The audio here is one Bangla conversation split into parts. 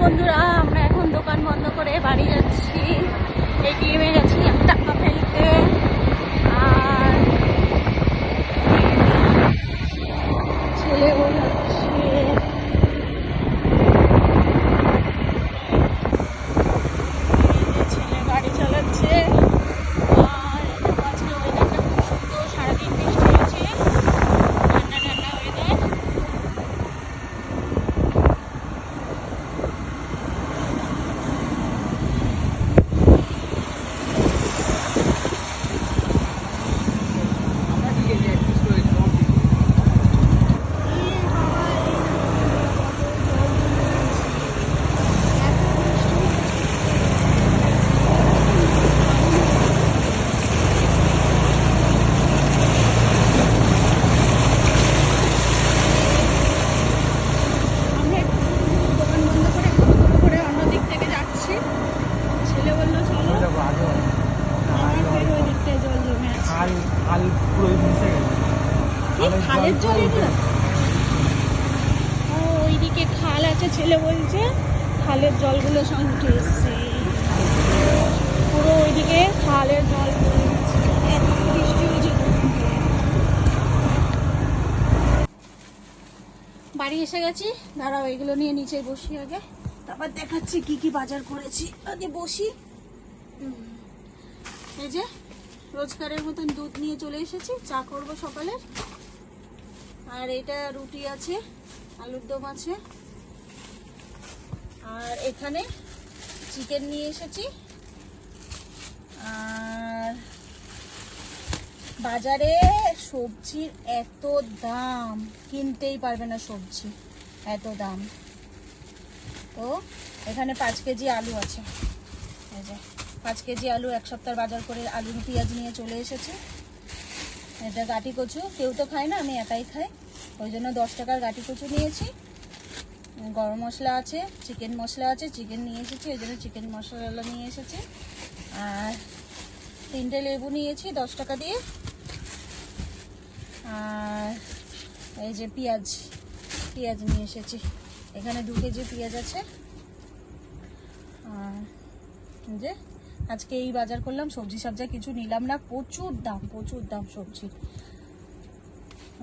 বন্ধুরা, আমরা এখন দোকান বন্ধ করে বাড়ি যাচ্ছি। এটিএমে গেছি টাকা ফেলতে আর ছেলে যাচ্ছে ছেলে গাড়ি চালাচ্ছে আর আজকে ওয়েদারটা খুব সুন্দর সারাদিন বৃষ্টি হয়েছে ঠান্ডা ঠান্ডা ওয়েদার আমরা একটু দোকান বন্ধ করে বন্ধ করে অন্য দিক থেকে যাচ্ছি ছেলে বলল চলো আমার ফের ওই দিকটায় জল জমে আছে খাল পুরো মিশে গেছে। খালের জল এগুলো ও ওইদিকে খাল আছে ছেলে বলছে। খালের জলগুলো সব উঠে এসছে। পুরো ওইদিকে খালের জল বাড়ি এসে গেছি। দাঁড়াও এগুলো নিয়ে নিচে বসি আগে। তারপর দেখাচ্ছি কি কি বাজার করেছি। আগে বসি। এই যে রোজকারের মতন দুধ নিয়ে চলে এসেছি, চা করব সকালে আর এটা রুটি আছে, আলুর দম আছে। আর এখানে চিকেন নিয়ে এসেছি। আর বাজারে সবজির এত দাম, কিনতেই পারবে না সবজি, এত দাম। তো এখানে পাঁচ কেজি আলু আছে। পাঁচ কেজি আলু, এক সপ্তাহ বাজার করে আলু পেঁয়াজ নিয়ে চলে এসেছি। এটা গাটি কচু, কেউ তো খায় না, আমি একাই খাই। ওই জন্য দশ টাকার গাটি কচু নিয়েছি। গরম মশলা আছে, চিকেন মশলা আছে, চিকেন নিয়ে এসেছি, ওই জন্য চিকেন মশলা নিয়ে এসেছি। আর তিনটে লেবু নিয়েছি দশ টাকা দিয়ে। আর এই যে পেঁয়াজ পেঁয়াজ নিয়ে এসেছি। এখানে দু কেজি পেঁয়াজ আছে। আর যে আজকে এই বাজার করলাম, সবজি সবজি কিছু নিলাম না, প্রচুর দাম প্রচুর দাম সবজি।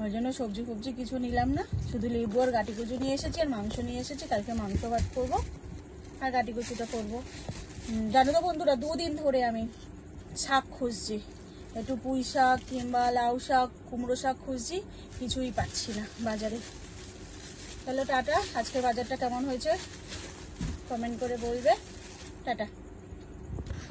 ওই জন্য সবজি ফবজি কিছু নিলাম না, শুধু লেবু আর গাটি কুচু নিয়ে এসেছি আর মাংস নিয়ে এসেছি, কালকে মাংস ভাত করব আর গাটি কুচুটা করব জানো তো বন্ধুরা, দুদিন ধরে আমি শাক খুঁজছি, একটু পুঁই শাক কিংবা লাউ শাক, কুমড়ো শাক খুঁজছি, কিছুই পাচ্ছি না বাজারে। তাহলে টাটা, আজকের বাজারটা কেমন হয়েছে? কমেন্ট করে বলবে। টাটা।